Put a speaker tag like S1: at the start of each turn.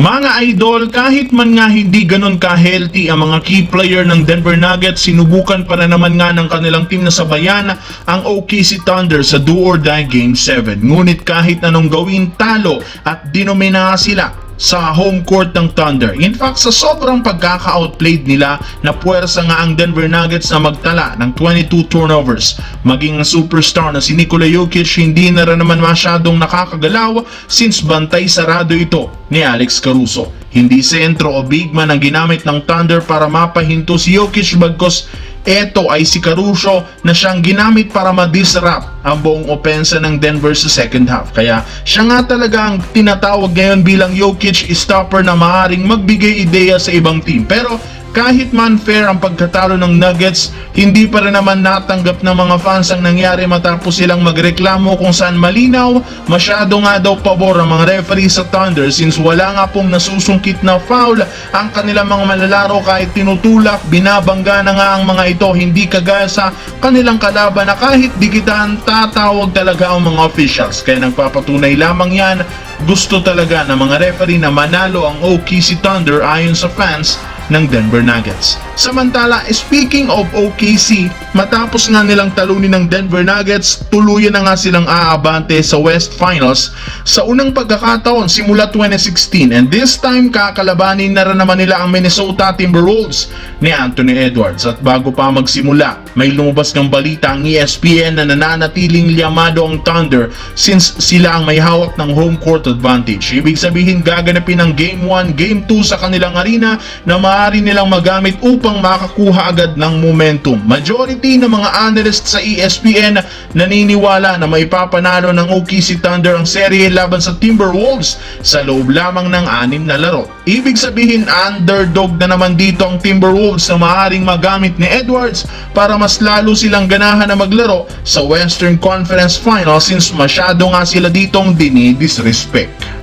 S1: Mga idol, kahit man nga hindi ganun ka-healthy ang mga key player ng Denver Nuggets, sinubukan pa na naman nga ng kanilang team na sabayan ang OKC Thunder sa do or die Game 7. Ngunit kahit anong gawin talo at dinomina sila sa home court ng Thunder. In fact, sa sobrang pagkaka-outplayed nila, na puwersa nga ang Denver Nuggets na magtala ng 22 turnovers. Maging ang superstar na si Nikola Jokic hindi na rin naman masyadong nakakagalaw since bantay sarado ito ni Alex Caruso. Hindi sentro o big man ang ginamit ng Thunder para mapahinto si Jokic bagkos ito ay si Caruso na siyang ginamit para ma-disrupt ang buong opensa ng Denver sa second half. Kaya siya nga talaga ang tinatawag ngayon bilang Jokic stopper na maaaring magbigay ideya sa ibang team. Pero kahit man fair ang pagkatalo ng Nuggets, hindi pa rin naman natanggap ng mga fans ang nangyari matapos silang magreklamo kung saan malinaw, masyado nga daw pabor ang mga referee sa Thunder since wala nga pong nasusungkit na foul ang kanilang mga malalaro kahit tinutulak, binabangga na nga ang mga ito, hindi kagaya sa kanilang kalaban na kahit dikitan tatawag talaga ang mga officials. Kaya nagpapatunay lamang yan, gusto talaga ng mga referee na manalo ang OKC Thunder ayon sa fans ng Denver Nuggets. Samantala, speaking of OKC, matapos nga nilang talunin ng Denver Nuggets, tuluyan na nga silang aabante sa West Finals sa unang pagkakataon simula 2016 and this time kakalabanin na rin naman nila ang Minnesota Timberwolves ni Anthony Edwards. At bago pa magsimula, may lumabas ng balita ang ESPN na nananatiling liyamado ang Thunder since sila ang may hawak ng home court advantage. Ibig sabihin gaganapin ang Game 1, Game 2 sa kanilang arena na maaari nilang magamit upang makakuha agad ng momentum. Majority ng mga analysts sa ESPN naniniwala na maipapanalo ng OKC Thunder ang serye laban sa Timberwolves sa loob lamang ng anim na laro. Ibig sabihin underdog na naman dito ang Timberwolves na maaaring magamit ni Edwards para mas lalo silang ganahan na maglaro sa Western Conference Finals since masyado nga sila ditong dinidisrespect.